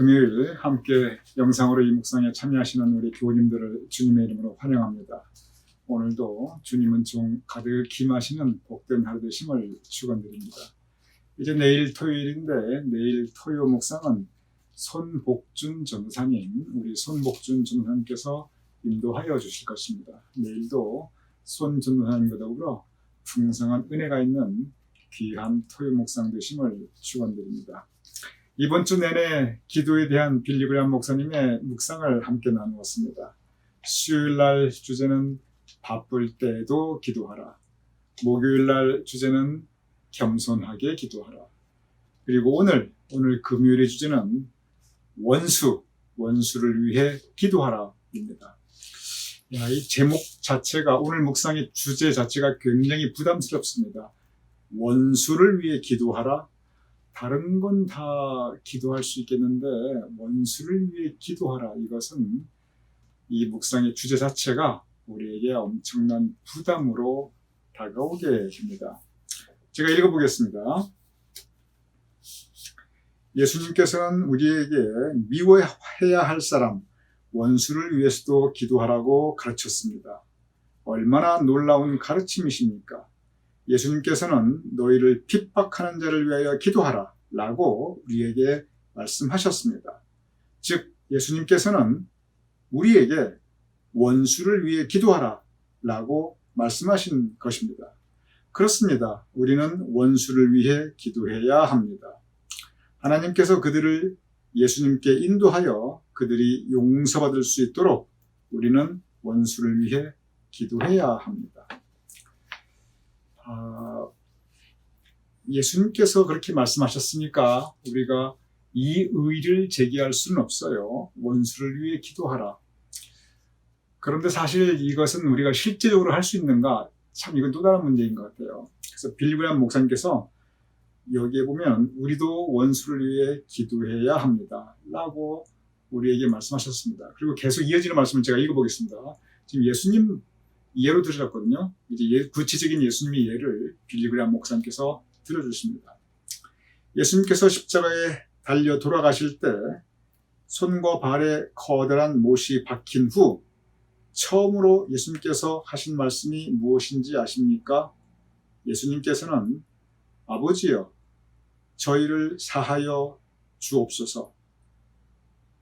금요일 함께 영상으로 이 묵상에 참여하시는 우리 교우님들을 주님의 이름으로 환영합니다. 오늘도 주님은 좀 가득 김하시는 복된 하루 되심을 축원드립니다. 이제 내일 토요일인데 내일 토요 묵상은 손복준 전사님, 우리 손복준 전사님께서 인도하여 주실 것입니다. 내일도 손 전사님과 더불어 풍성한 은혜가 있는 귀한 토요 묵상 되심을 축원드립니다. 이번 주 내내 기도에 대한 빌리그람 목사님의 묵상을 함께 나누었습니다. 수요일 날 주제는 바쁠 때에도 기도하라. 목요일 날 주제는 겸손하게 기도하라. 그리고 오늘 오늘 금요일의 주제는 원수 원수를 위해 기도하라입니다. 야, 이 제목 자체가 오늘 묵상의 주제 자체가 굉장히 부담스럽습니다. 원수를 위해 기도하라. 다른 건 다 기도할 수 있겠는데 원수를 위해 기도하라 이것은 이 묵상의 주제 자체가 우리에게 엄청난 부담으로 다가오게 됩니다. 제가 읽어보겠습니다. 예수님께서는 우리에게 미워해야 할 사람, 원수를 위해서도 기도하라고 가르쳤습니다. 얼마나 놀라운 가르침이십니까? 예수님께서는 너희를 핍박하는 자를 위하여 기도하라 라고 우리에게 말씀하셨습니다. 즉, 예수님께서는 우리에게 원수를 위해 기도하라 라고 말씀하신 것입니다. 그렇습니다. 우리는 원수를 위해 기도해야 합니다. 하나님께서 그들을 예수님께 인도하여 그들이 용서받을 수 있도록 우리는 원수를 위해 기도해야 합니다. 아, 예수님께서 그렇게 말씀하셨으니까 우리가 이 의를 제기할 수는 없어요. 원수를 위해 기도하라. 그런데 사실 이것은 우리가 실제적으로 할 수 있는가? 참 이건 또 다른 문제인 것 같아요. 그래서 빌리브람 목사님께서 여기에 보면 우리도 원수를 위해 기도해야 합니다. 라고 우리에게 말씀하셨습니다. 그리고 계속 이어지는 말씀을 제가 읽어보겠습니다. 지금 예수님 예로 들으셨거든요. 이제 예- 구체적인 예수님의 예를 빌리그람 목사님께서 들어주십니다. 예수님께서 십자가에 달려 돌아가실 때 손과 발에 커다란 못이 박힌 후 처음으로 예수님께서 하신 말씀이 무엇인지 아십니까? 예수님께서는 아버지여 저희를 사하여 주옵소서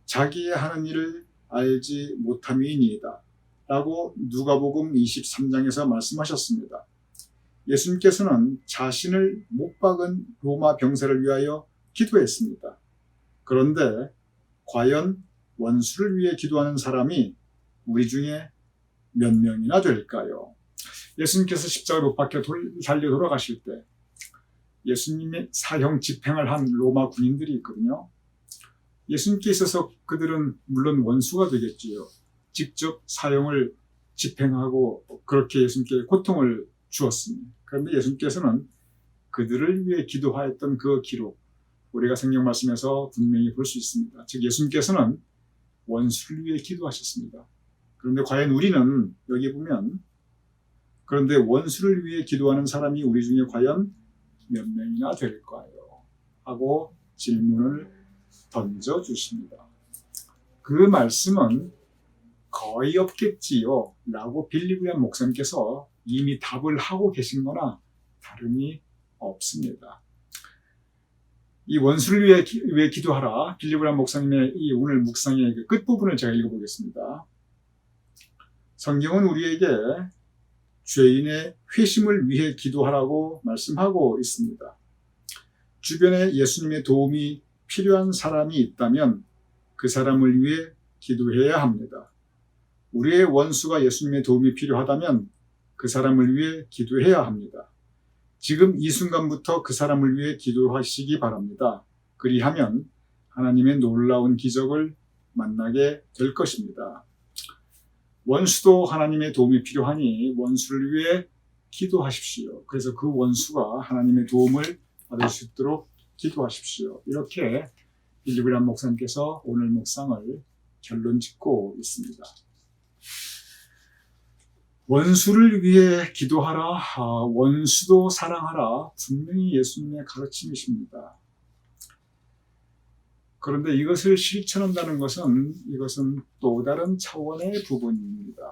자기의 하는 일을 알지 못함이니이다 라고 누가복음 23장에서 말씀하셨습니다. 예수님께서는 자신을 못 박은 로마 병사를 위하여 기도했습니다. 그런데 과연 원수를 위해 기도하는 사람이 우리 중에 몇 명이나 될까요? 예수님께서 십자가에 못 박혀 돌- 달려 돌아가실 때 예수님의 사형 집행을 한 로마 군인들이 있거든요. 예수님께 있어서 그들은 물론 원수가 되겠지요. 직접 사형을 집행하고 그렇게 예수님께 고통을 주었습니다. 그런데 예수님께서는 그들을 위해 기도하였던 그 기록, 우리가 성경 말씀에서 분명히 볼 수 있습니다. 즉, 예수님께서는 원수를 위해 기도하셨습니다. 그런데 과연 우리는 여기 보면 그런데 원수를 위해 기도하는 사람이 우리 중에 과연 몇 명이나 될까요? 하고 질문을 던져 주십니다. 그 말씀은 거의 없겠지요. 라고 빌리브리안 목사님께서 이미 답을 하고 계신 거나 다름이 없습니다. 이 원수를 위해, 기, 위해 기도하라. 빌리브리안 목사님의 이 오늘 묵상의 그 끝부분을 제가 읽어보겠습니다. 성경은 우리에게 죄인의 회심을 위해 기도하라고 말씀하고 있습니다. 주변에 예수님의 도움이 필요한 사람이 있다면 그 사람을 위해 기도해야 합니다. 우리의 원수가 예수님의 도움이 필요하다면 그 사람을 위해 기도해야 합니다. 지금 이 순간부터 그 사람을 위해 기도하시기 바랍니다. 그리하면 하나님의 놀라운 기적을 만나게 될 것입니다. 원수도 하나님의 도움이 필요하니 원수를 위해 기도하십시오. 그래서 그 원수가 하나님의 도움을 받을 수 있도록 기도하십시오. 이렇게 빌리브란 목사님께서 오늘 묵상을 결론 짓고 있습니다. 원수를 위해 기도하라, 아, 원수도 사랑하라. 분명히 예수님의 가르침이십니다. 그런데 이것을 실천한다는 것은 이것은 또 다른 차원의 부분입니다.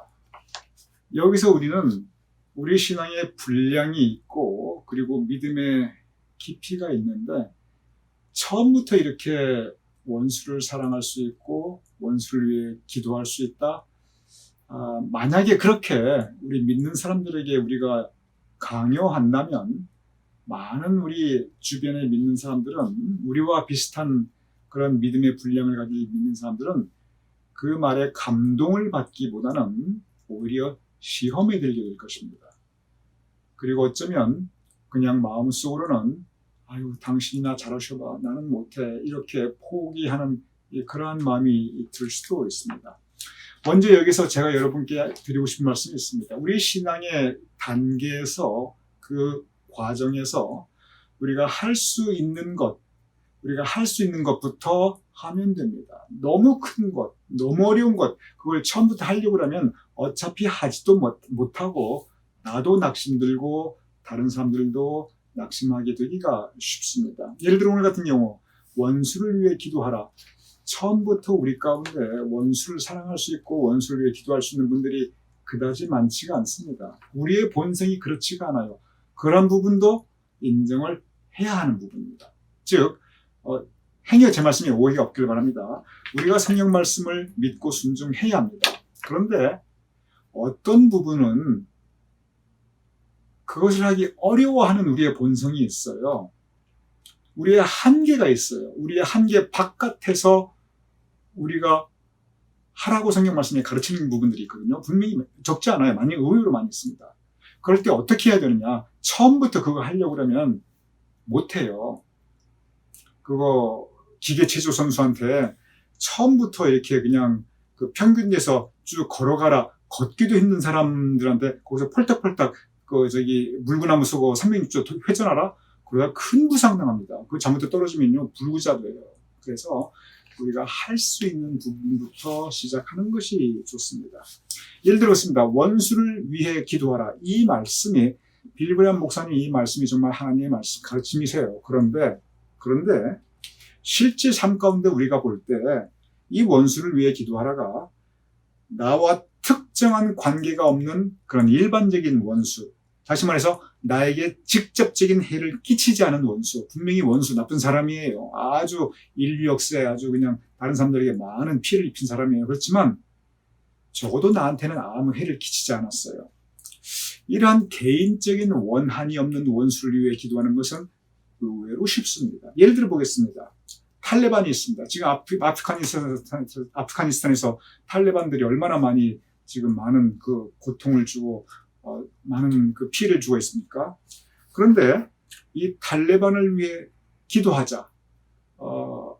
여기서 우리는 우리 신앙에 분량이 있고 그리고 믿음의 깊이가 있는데 처음부터 이렇게 원수를 사랑할 수 있고 원수를 위해 기도할 수 있다. 아, 만약에 그렇게 우리 믿는 사람들에게 우리가 강요한다면 많은 우리 주변에 믿는 사람들은 우리와 비슷한 그런 믿음의 분량을 가지고 믿는 사람들은 그 말에 감동을 받기보다는 오히려 시험에 들게 될 것입니다. 그리고 어쩌면 그냥 마음속으로는 아유 당신이나 잘하셔봐 나는 못해 이렇게 포기하는 이 그러한 마음이 들 수도 있습니다. 먼저 여기서 제가 여러분께 드리고 싶은 말씀이 있습니다. 우리 신앙의 단계에서 그 과정에서 우리가 할 수 있는 것, 우리가 할 수 있는 것부터 하면 됩니다. 너무 큰 것, 너무 어려운 것, 그걸 처음부터 하려고 하면 어차피 하지도 못, 못하고 나도 낙심 들고 다른 사람들도 낙심하게 되기가 쉽습니다. 예를 들어 오늘 같은 경우 원수를 위해 기도하라. 처음부터 우리 가운데 원수를 사랑할 수 있고 원수를 위해 기도할 수 있는 분들이 그다지 많지가 않습니다. 우리의 본성이 그렇지가 않아요. 그런 부분도 인정을 해야 하는 부분입니다. 즉, 어, 행여 제 말씀에 오해가 없길 바랍니다. 우리가 성경 말씀을 믿고 순종해야 합니다. 그런데 어떤 부분은 그것을 하기 어려워하는 우리의 본성이 있어요. 우리의 한계가 있어요. 우리의 한계 바깥에서 우리가 하라고 성경 말씀에 가르치는 부분들이 있거든요. 분명히 적지 않아요. 많이 의외로 많이 있습니다. 그럴 때 어떻게 해야 되느냐? 처음부터 그거 하려고 그러면 못해요. 그거 기계 체조 선수한테 처음부터 이렇게 그냥 그 평균에서 쭉 걸어가라 걷기도 힘든 사람들한테 거기서 펄떡펄떡 그 저기 물구나무 쓰고 360도 회전하라 그러다 큰 부상 당합니다. 그 잘못해 떨어지면요 불구자 돼요. 그래서 우리가 할 수 있는 부분부터 시작하는 것이 좋습니다. 예를 들었습니다. 원수를 위해 기도하라. 이 말씀이 빌브리안 목사님 이 말씀이 정말 하나님의 말씀 가르침이세요. 그런데 그런데 실제 삶 가운데 우리가 볼 때 이 원수를 위해 기도하라가 나와 특정한 관계가 없는 그런 일반적인 원수. 다시 말해서 나에게 직접적인 해를 끼치지 않은 원수. 분명히 원수, 나쁜 사람이에요. 아주 인류 역사에 아주 그냥 다른 사람들에게 많은 피해를 입힌 사람이에요. 그렇지만 적어도 나한테는 아무 해를 끼치지 않았어요. 이러한 개인적인 원한이 없는 원수를 위해 기도하는 것은 의외로 쉽습니다. 예를 들어 보겠습니다. 탈레반이 있습니다. 지금 아프, 아프가니스탄, 아프가니스탄에서 탈레반들이 얼마나 많이 지금 많은 그 고통을 주고 어, 많은 그 피해를 주고 있습니까? 그런데 이 탈레반을 위해 기도하자. 어,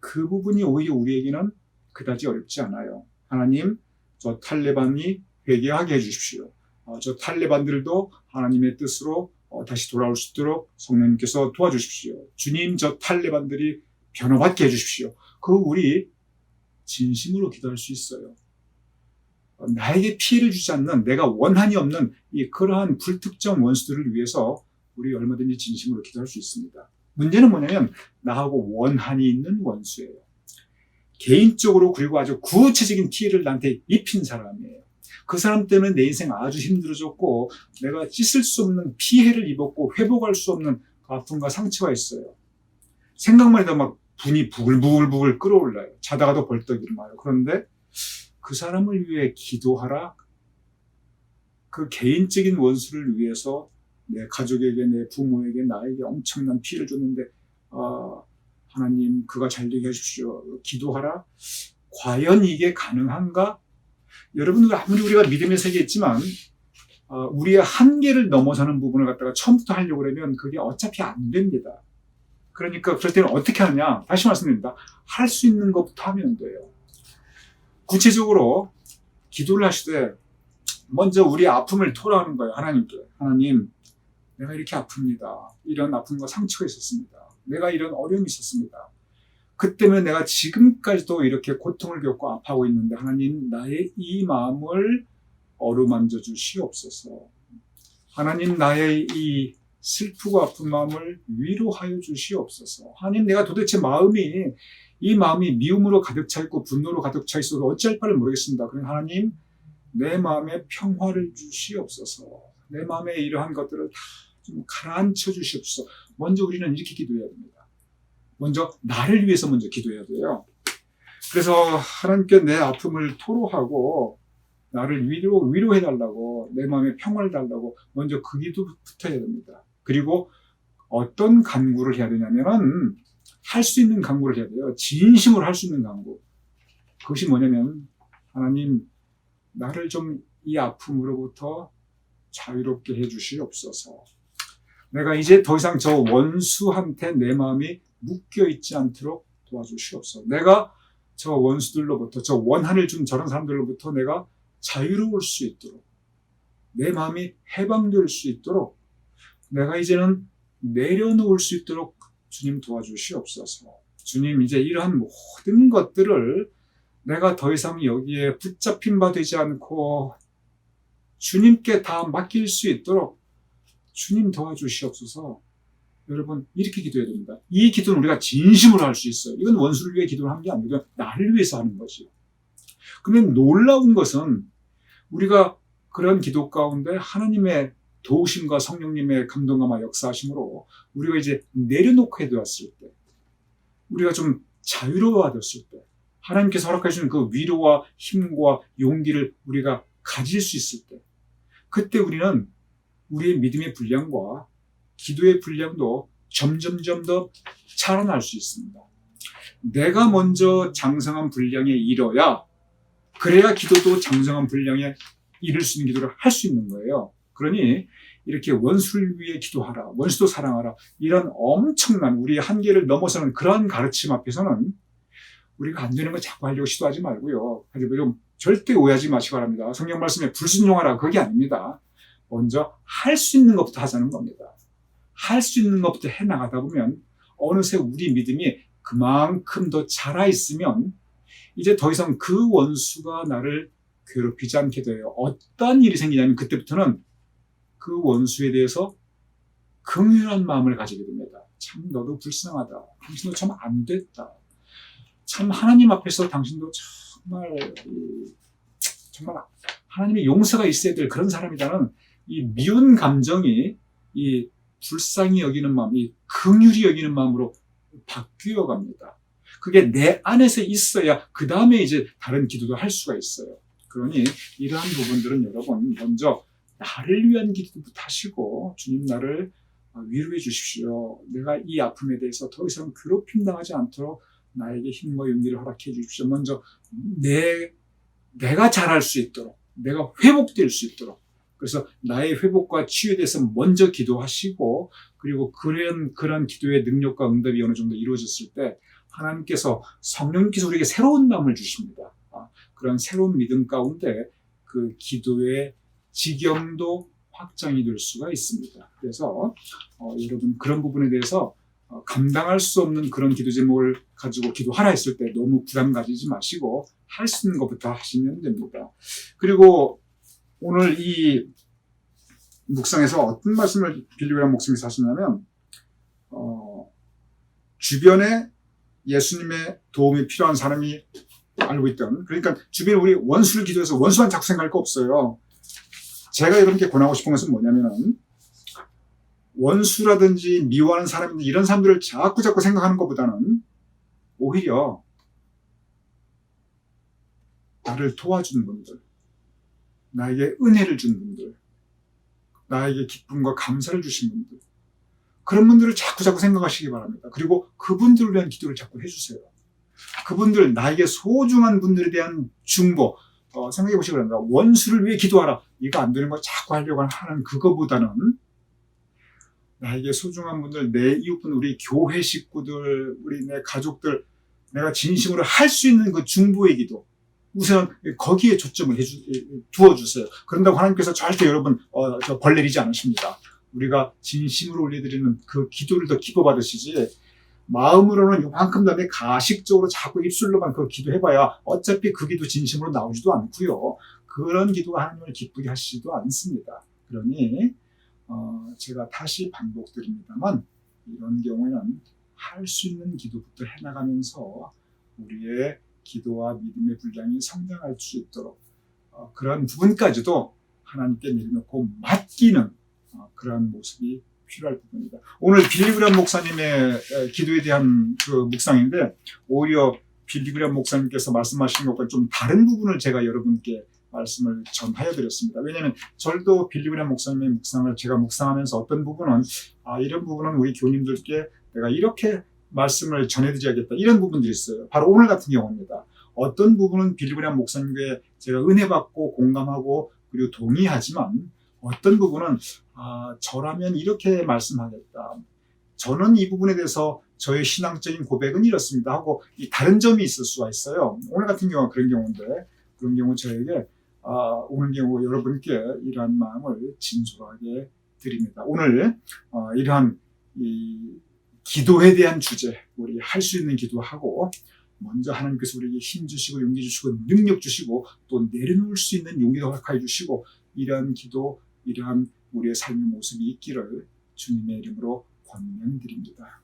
그 부분이 오히려 우리에게는 그다지 어렵지 않아요. 하나님, 저 탈레반이 회개하게 해주십시오. 어, 저 탈레반들도 하나님의 뜻으로 어, 다시 돌아올 수 있도록 성령님께서 도와주십시오. 주님, 저 탈레반들이 변호받게 해주십시오. 그 우리 진심으로 기도할 수 있어요. 어, 나에게 피해를 주지 않는 내가 원한이 없는 이 그러한 불특정 원수들을 위해서 우리 얼마든지 진심으로 기도할 수 있습니다. 문제는 뭐냐면 나하고 원한이 있는 원수예요. 개인적으로 그리고 아주 구체적인 피해를 나한테 입힌 사람이에요. 그 사람 때문에 내 인생 아주 힘들어졌고 내가 씻을 수 없는 피해를 입었고 회복할 수 없는 그 아픔과 상처가 있어요. 생각만 해도 막 분이 부글부글부글 끓어올라요. 자다가도 벌떡 일어나요. 그런데 그 사람을 위해 기도하라. 그 개인적인 원수를 위해서 내 가족에게, 내 부모에게, 나에게 엄청난 피해를 줬는데, 아, 하나님, 그가 잘 되게 해주십시오. 기도하라. 과연 이게 가능한가? 여러분, 아무리 우리가 믿음의 세계에 있지만, 아, 우리의 한계를 넘어서는 부분을 갖다가 처음부터 하려고 그러면 그게 어차피 안 됩니다. 그러니까 그럴 때는 어떻게 하느냐? 다시 말씀드립니다. 할 수 있는 것부터 하면 돼요. 구체적으로 기도를 하시되 먼저 우리 아픔을 토로하는 거예요. 하나님께. 하나님, 내가 이렇게 아픕니다. 이런 아픔과 상처가 있었습니다. 내가 이런 어려움이 있었습니다. 그 때문에 내가 지금까지도 이렇게 고통을 겪고 아파하고 있는데 하나님 나의 이 마음을 어루만져 주시옵소서. 하나님 나의 이 슬프고 아픈 마음을 위로하여 주시옵소서. 하나님 내가 도대체 마음이 이 마음이 미움으로 가득 차 있고 분노로 가득 차 있어도 어찌할 바를 모르겠습니다. 그럼 하나님 내 마음에 평화를 주시옵소서. 내 마음에 이러한 것들을 다 좀 가라앉혀 주시옵소서. 먼저 우리는 이렇게 기도해야 됩니다. 먼저 나를 위해서 먼저 기도해야 돼요. 그래서 하나님께 내 아픔을 토로하고 나를 위로 위로해 달라고 내 마음에 평화를 달라고 먼저 그 기도부터 해야 됩니다. 그리고 어떤 간구를 해야 되냐면은 할 수 있는 간구를 해야 돼요. 진심으로 할 수 있는 간구. 그것이 뭐냐면 하나님 나를 좀 이 아픔으로부터 자유롭게 해 주시옵소서. 내가 이제 더 이상 저 원수한테 내 마음이 묶여 있지 않도록 도와주시옵소서. 내가 저 원수들로부터 저 원한을 준 저런 사람들로부터 내가 자유로울 수 있도록 내 마음이 해방될 수 있도록 내가 이제는 내려놓을 수 있도록 주님 도와주시옵소서. 주님 이제 이러한 모든 것들을 내가 더 이상 여기에 붙잡힌 바 되지 않고 주님께 다 맡길 수 있도록 주님 도와주시옵소서. 여러분 이렇게 기도해야 됩니다. 이 기도는 우리가 진심으로 할 수 있어요. 이건 원수를 위해 기도를 하는 게 아니고 나를 위해서 하는 거죠. 그러면 놀라운 것은 우리가 그런 기도 가운데 하나님의 도우심과 성령님의 감동감과 역사하심으로 우리가 이제 내려놓고 해두었을 때, 우리가 좀 자유로워졌을 때, 하나님께서 허락해 주는 그 위로와 힘과 용기를 우리가 가질 수 있을 때, 그때 우리는 우리의 믿음의 분량과 기도의 분량도 점점점 더 자라날 수 있습니다. 내가 먼저 장성한 분량에 이뤄야 그래야 기도도 장성한 분량에 이룰 수 있는 기도를 할 수 있는 거예요. 그러니 이렇게 원수를 위해 기도하라, 원수도 사랑하라 이런 엄청난 우리의 한계를 넘어서는 그러한 가르침 앞에서는 우리가 안 되는 거 자꾸 하려고 시도하지 말고요. 하지만 좀 절대 오해하지 마시기 바랍니다. 성경 말씀에 불순종하라 그게 아닙니다. 먼저 할 수 있는 것부터 하자는 겁니다. 할 수 있는 것부터 해 나가다 보면 어느새 우리 믿음이 그만큼 더 자라 있으면 이제 더 이상 그 원수가 나를 괴롭히지 않게 돼요. 어떤 일이 생기냐면 그때부터는 그 원수에 대해서 긍휼한 마음을 가지게 됩니다. 참 너도 불쌍하다. 당신도 참 안 됐다. 참 하나님 앞에서 당신도 정말 이, 정말 하나님의 용서가 있어야 될 그런 사람이라는 이 미운 감정이 이 불쌍히 여기는 마음, 이 긍휼히 여기는 마음으로 바뀌어 갑니다. 그게 내 안에서 있어야 그 다음에 이제 다른 기도도 할 수가 있어요. 그러니 이러한 부분들은 여러분 먼저 나를 위한 기도부터 하시고 주님 나를 위로해 주십시오. 내가 이 아픔에 대해서 더 이상 괴롭힘 당하지 않도록 나에게 힘과 용기를 허락해 주십시오. 먼저 내 내가 잘할 수 있도록 내가 회복될 수 있도록 그래서 나의 회복과 치유에 대해서 먼저 기도하시고 그리고 그런 그런 기도의 능력과 응답이 어느 정도 이루어졌을 때 하나님께서 성령께서 우리에게 새로운 마음을 주십니다. 아, 그런 새로운 믿음 가운데 그 기도의 지경도 확장이 될 수가 있습니다. 그래서 어, 여러분 그런 부분에 대해서 어, 감당할 수 없는 그런 기도 제목을 가지고 기도하라 했을 때 너무 부담 가지지 마시고 할 수 있는 것부터 하시면 됩니다. 그리고 오늘 이 묵상에서 어떤 말씀을 빌리그란 목사님이 하셨냐면 어, 주변에 예수님의 도움이 필요한 사람이 알고 있던 그러니까 주변에 우리 원수를 기도해서 원수만 자꾸 생각할 거 없어요. 제가 여러분께 권하고 싶은 것은 뭐냐면은 원수라든지 미워하는 사람들 이런 사람들을 자꾸 자꾸 생각하는 것보다는 오히려 나를 도와준 분들, 나에게 은혜를 준 분들, 나에게 기쁨과 감사를 주신 분들, 그런 분들을 자꾸 자꾸 생각하시기 바랍니다. 그리고 그분들을 위한 기도를 자꾸 해주세요. 그분들, 나에게 소중한 분들에 대한 중보, 어, 생각해 보시기 바랍니다. 원수를 위해 기도하라. 이거 안 되는 거 자꾸 하려고 하는 그거보다는 나에게 소중한 분들, 내 이웃분, 우리 교회 식구들, 우리 내 가족들, 내가 진심으로 할 수 있는 그 중보의 기도. 우선 거기에 초점을 해주, 두어주세요. 그런다고 하나님께서 절대 여러분, 어, 저 벌내리지 않으십니다. 우리가 진심으로 올려드리는 그 기도를 더 기뻐받으시지, 마음으로는 요만큼 다음에 가식적으로 자꾸 입술로만 그 기도해봐야 어차피 그 기도 진심으로 나오지도 않고요. 그런 기도가 하나님을 기쁘게 하시지도 않습니다. 그러니 어, 제가 다시 반복드립니다만 이런 경우에는 할 수 있는 기도부터 해나가면서 우리의 기도와 믿음의 분량이 성장할 수 있도록 어, 그런 부분까지도 하나님께 내려놓고 맡기는 어, 그러한 모습이 필요할 부분이다. 오늘 빌리그람 목사님의 에, 기도에 대한 그 묵상인데 오히려 빌리그람 목사님께서 말씀하신 것과 좀 다른 부분을 제가 여러분께 말씀을 전하여 드렸습니다. 왜냐하면 저도 빌리그람 목사님의 묵상을 제가 묵상하면서 어떤 부분은 아 이런 부분은 우리 교님들께 내가 이렇게 말씀을 전해드려야겠다 이런 부분들이 있어요. 바로 오늘 같은 경우입니다. 어떤 부분은 빌리그람 목사님께 제가 은혜 받고 공감하고 그리고 동의하지만 어떤 부분은 아, 저라면 이렇게 말씀하겠다. 저는 이 부분에 대해서 저의 신앙적인 고백은 이렇습니다 하고 이 다른 점이 있을 수가 있어요. 오늘 같은 경우가 그런 경우인데 그런 경우 저에게 아, 오늘 경우 여러분께 이러한 마음을 진솔하게 드립니다. 오늘 어, 이러한 이 기도에 대한 주제 우리 할 수 있는 기도하고 먼저 하나님께서 우리에게 힘 주시고 용기 주시고 능력 주시고 또 내려놓을 수 있는 용기도 허락하여 주시고 이러한 기도 이러한 우리의 삶의 모습이 있기를 주님의 이름으로 권면드립니다.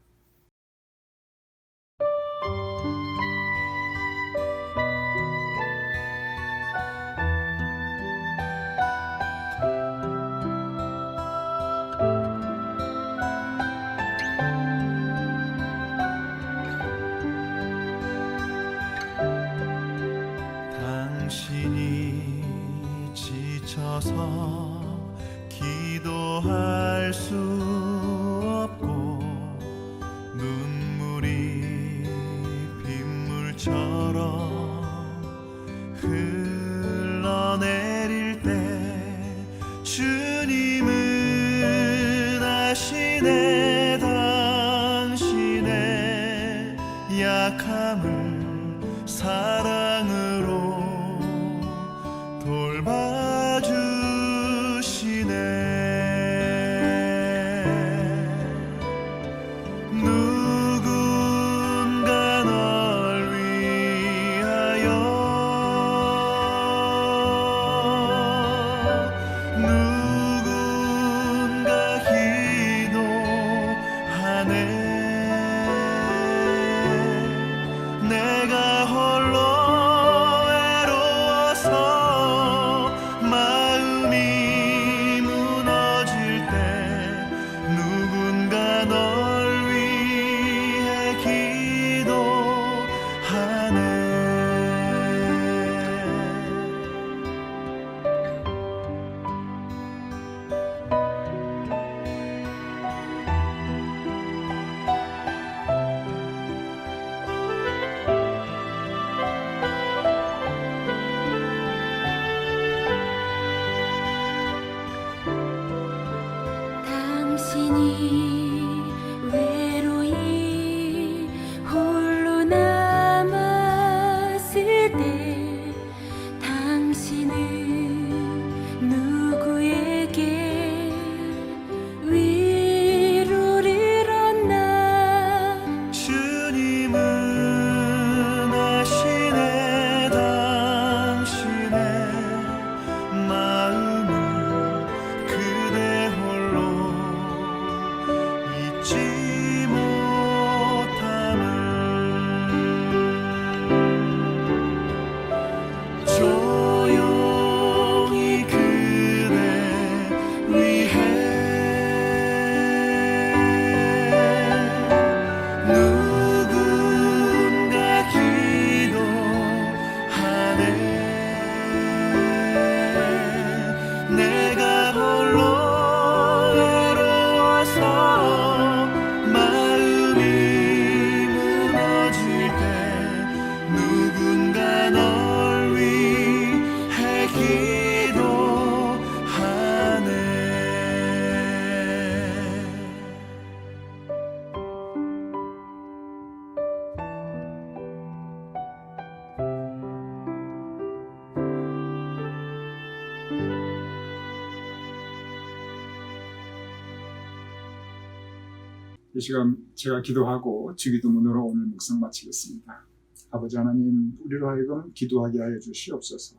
이 시간 제가 기도하고 주기도문으로 오늘 묵상 마치겠습니다. 아버지 하나님, 우리로 하여금 기도하게 하여 주시옵소서.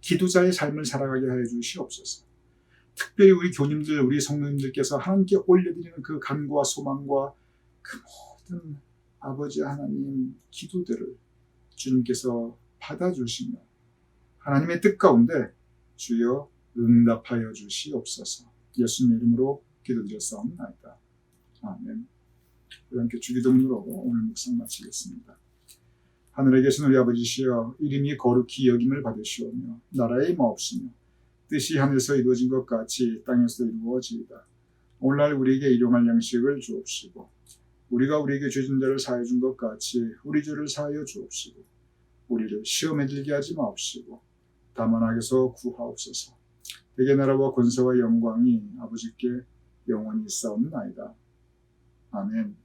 기도자의 삶을 살아가게 하여 주시옵소서. 특별히 우리 교님들, 우리 성도님들께서 하나님께 올려드리는 그 간구와 소망과 그 모든 아버지 하나님 기도들을 주님께서 받아주시며 하나님의 뜻 가운데 주여 응답하여 주시옵소서. 예수님 이름으로 기도드렸사옵나이다. 아멘. 우리 함께 주기도문으로 오늘 묵상 마치겠습니다. 하늘에 계신 우리 아버지시여 이름이 거룩히 여김을 받으시오며 나라의 마옵시며 뜻이 하늘에서 이루어진 것 같이 땅에서도 이루어지이다. 오늘날 우리에게 일용할 양식을 주옵시고 우리가 우리에게 죄진 자를 사하여 준것 같이 우리 죄를 사하여 주옵시고 우리를 시험에 들게 하지 마옵시고 다만 악에서 구하옵소서. 대개 나라와 권세와 영광이 아버지께 영원히 있사옵나이다. Amén.